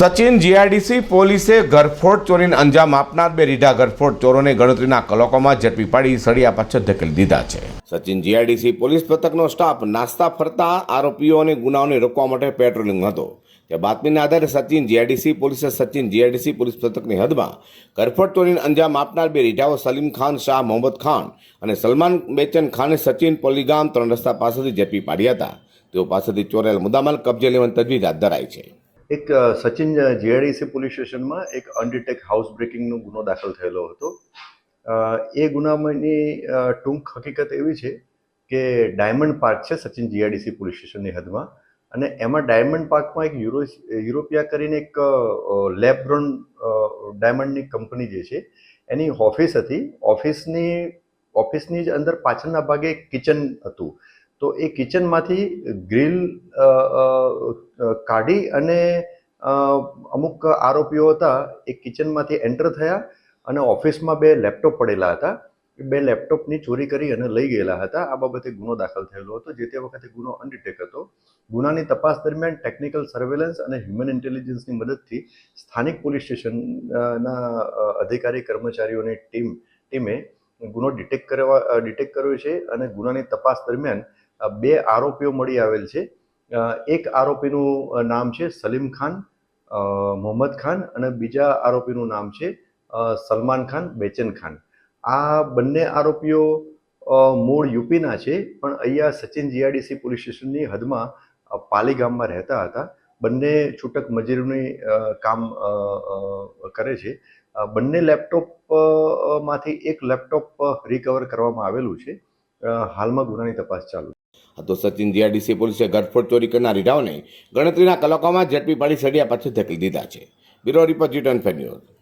Sachin GIDC પોલીસે ઘરફોડ ચોરીને અંજામ આપનાર બે રીઢા ઘરફોડ ચોરોને ગણતરીના કલાકોમાં ઝડપી પાડી સળિયા પાછળ ધકેલી દીધા છે. સચિન જીઆઈડીસી પોલીસ પથકનો સ્ટાફ નાસ્તા ફરતા આરોપીઓ અને ગુનાઓને રોકવા માટે પેટ્રોલિંગ હતો. તે બાતમીના આધારે સચિન જીઆઈડીસી પોલીસે સચિન જીઆઈડીસી પોલીસ પથકની હદમાં ઘરફોડ ચોરીને અંજામ આપનાર બે રીઢાઓ સલીમ ખાન, શાહ મોહમ્મદ ખાન અને સલમાન બેચન ખાને સચિન પોલીગામ ત્રણ રસ્તા પાસેથી ઝડપી પાડ્યા હતા. તેઓ પાસેથી ચોરેલ મુદ્દામાલ કબજે લેવાની તજવીજ હાથ ધરાઈ છે. એક સચિન જીઆઈડીસી પોલીસ સ્ટેશનમાં એક અનડિટેક હાઉસ બ્રેકિંગનો ગુનો દાખલ થયેલો હતો. એ ગુનામાંની ટૂંક હકીકત એવી છે કે ડાયમંડ પાર્ક છે સચિન જીઆઈડીસી પોલીસ સ્ટેશનની હદમાં અને એમાં ડાયમંડ પાર્કમાં એક યુરો, યુરોપિયા કરીને એક લેબ્રોન ડાયમંડની કંપની જે છે એની ઓફિસ હતી. ઓફિસની ઓફિસની જ અંદર પાછળના ભાગે કિચન હતું. તો એ કિચનમાંથી ગ્રીલ કાઢી અને અમુક આરોપીઓ હતા, એ કિચનમાંથી એન્ટર થયા અને ઓફિસમાં બે લેપટોપ પડેલા હતા. બે લેપટોપની ચોરી કરી અને લઈ ગયેલા હતા. આ બાબતે ગુનો દાખલ થયેલો હતો, જે તે વખતે ગુનો અનડિટેક હતો. ગુનાની તપાસ દરમિયાન ટેકનિકલ સર્વેલન્સ અને હ્યુમન ઇન્ટેલિજન્સની મદદથી સ્થાનિક પોલીસ સ્ટેશનના અધિકારી, કર્મચારીઓની ટીમ, ટીમે ગુનો ડિટેક્ટ કરવા ડિટેક્ટ કર્યો છે અને ગુનાની તપાસ દરમિયાન બે આરોપીઓ મળી આવેલ છે. એક આરોપીનું નામ છે સલીમ ખાન મોહમ્મદ ખાન અને બીજા આરોપીનું નામ છે સલમાન ખાન બેચન ખાન. આ બંને આરોપીઓ મૂળ યુપીના છે પણ અહીંયા સચિન જીઆરડીસી પોલીસ સ્ટેશનની હદમાં પાલી ગામમાં રહેતા હતા. બંને છૂટક મજૂરીની કામ કરે છે. બંને લેપટોપ અ, અ, માંથી એક લેપટોપ રિકવર કરવામાં આવેલું છે. હાલમાં ગુનાની તપાસ ચાલુ તો સચિન જીઆરડીસી પોલીસે ઘરફોડ ચોરી કરનાર રીઢાઓને ગણતરીના કલાકોમાં ઝડપી પાડી સળિયા પાછળ ધકેલી દીધા છે. Bureau report G twenty news.